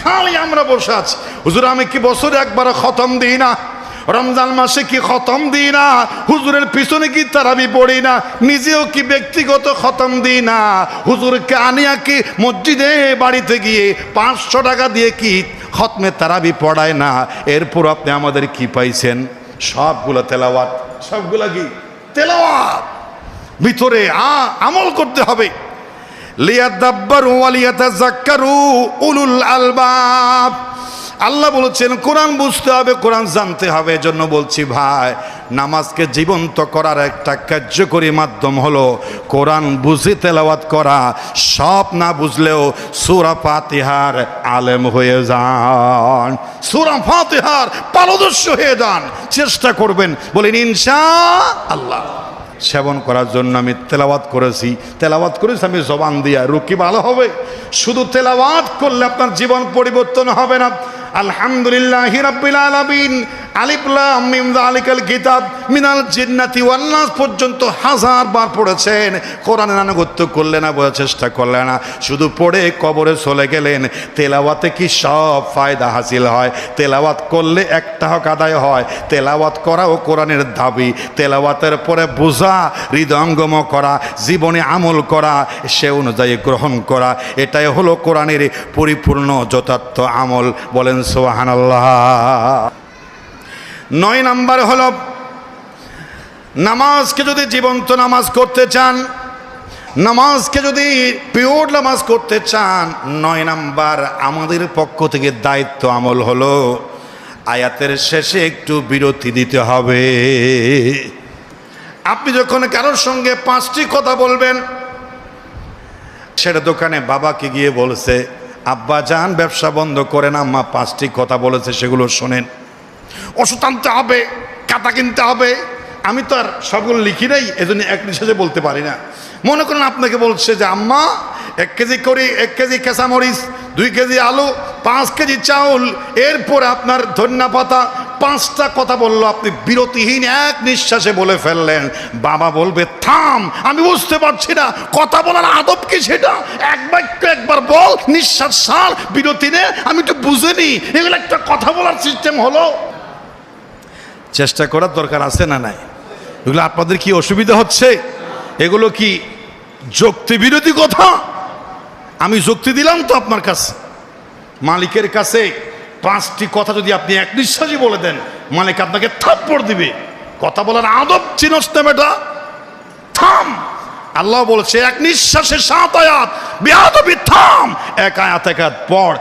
খালি আমরা বসে আছি। হুজুর, আমি কি বছরে একবার খতম দিই না? রমজান মাসে কি খতম দিই না? হুজুরের পিছনে কি তারাবি পড়ি না? নিজেও কি ব্যক্তিগত খতম দিই না? হুজুরকে আনিয়া কি মসজিদে, বাড়িতে গিয়ে পাঁচশো টাকা দিয়ে কি খতমে তারাবি পড়ায় না? এরপর আপনি আমাদের কি পাইছেন? সবগুলো তেলাওয়াত। সবগুলা কি? তেলাওয়াত। ভিতরে আমল করতে হবে। আল্লাহ বলেছেন, কোরআন বুঝতে হবে, কোরআন জানতে হবে। এজন্য বলছি ভাই, নামাজকে জীবন্ত করার একটা কার্যকরী মাধ্যম হলো কোরআন বুঝে তেলাওয়াত করা। সব না বুঝলেও সূরা ফাতিহার আলেম হয়ে যান। সূরা ফাতিহার পারদর্শী হয়ে যান। চেষ্টা করবেন, বলেন ইনশা আল্লাহ সেবন করার জন্য আমি তেলাওয়াত করেছি। তেলাওয়াত করেছি, আমি জবান দিয়া, রুকি ভালো হবে। শুধু তেলাওয়াত করলে আপনার জীবন পরিবর্তন হবে না। আলহামদুলিল্লাহ হিরাবিল আলামিন পর্যন্ত হাজার পড়েছেন। করলেন না চেষ্টা করলেন না। শুধু পড়ে কবরে চলে গেলেন। তেলাওয়াতে কি সব ফায়দা হাসিল হয়? তেলাওয়াত করলে একটা হক আদায় হয়। তেলাওয়াত করাও কোরআনের দাবি। তেলাওয়াতের পরে বোঝা, হৃদয়ঙ্গম করা, জীবনে আমল করা, সে অনুযায়ী গ্রহণ করা, এটাই হলো কোরআনের পরিপূর্ণ যথার্থ আমল। বলেন সোহানাল্লাহ নয় নাম্বার হল, নামাজকে যদি জীবন্ত নামাজ করতে চান, নামাজকে যদি পিওর নামাজ করতে চান, নয় নাম্বার আমাদের পক্ষ থেকে দায়িত্ব আমল হলো, আয়াতের শেষে একটু বিরতি দিতে হবে। আপনি যখন কারোর সঙ্গে পাঁচটি কথা বলবেন, সেটা দোকানে বাবাকে গিয়ে বলছে, আব্বা, যান, ব্যবসা বন্ধ করেন, আম্মা পাঁচটি কথা বলেছে, সেগুলো শোনেন। ওষুধ আনতে হবে কাতা কিনতে হবে। আমি তো আর সবগুলো লিখি নাই, এজন্য এক নিঃশ্বাসে বলতে পারি না। মনে করেন আপনাকে বলছে যে, আম্মা, এক কেজি করি, এক কেজি কেঁচামরিচ, দুই কেজি আলু, পাঁচ কেজি চাউল। এরপর আপনার ধন্যা পাতা পাঁচটা কথা বলল, আপনি বিরতিহীন এক নিঃশ্বাসে বলে ফেললেন। বাবা বলবে, থাম, আমি বুঝতে পারছি না, কথা বলার আদব কি সেটা? এক বাক্য একবার বল, নিঃশ্বাস সার বিরতি নে, আমি তো বুঝিনি। এগুলো একটা কথা বলার সিস্টেম হলো। চেষ্টা করার দরকার আছে না নাই? এগুলো আপনাদের কি অসুবিধা হচ্ছে? এগুলো কি যুক্তি বিরোধী কথা? আমি যুক্তি দিলাম তো আপনার কাছে। মালিকের কাছে পাঁচটি কথা যদি আপনি এক নিঃশ্বাসই বলে দেন, মালিক আপনাকে থাপ্পড় দিবে। কথা বলার আদব চিনস না বেটা। থাম। আল্লাহ বলছে, এক নিঃশ্বাসে সাত আয়াত। বেয়াদবি থাম। এক আয়াত, এক পড়।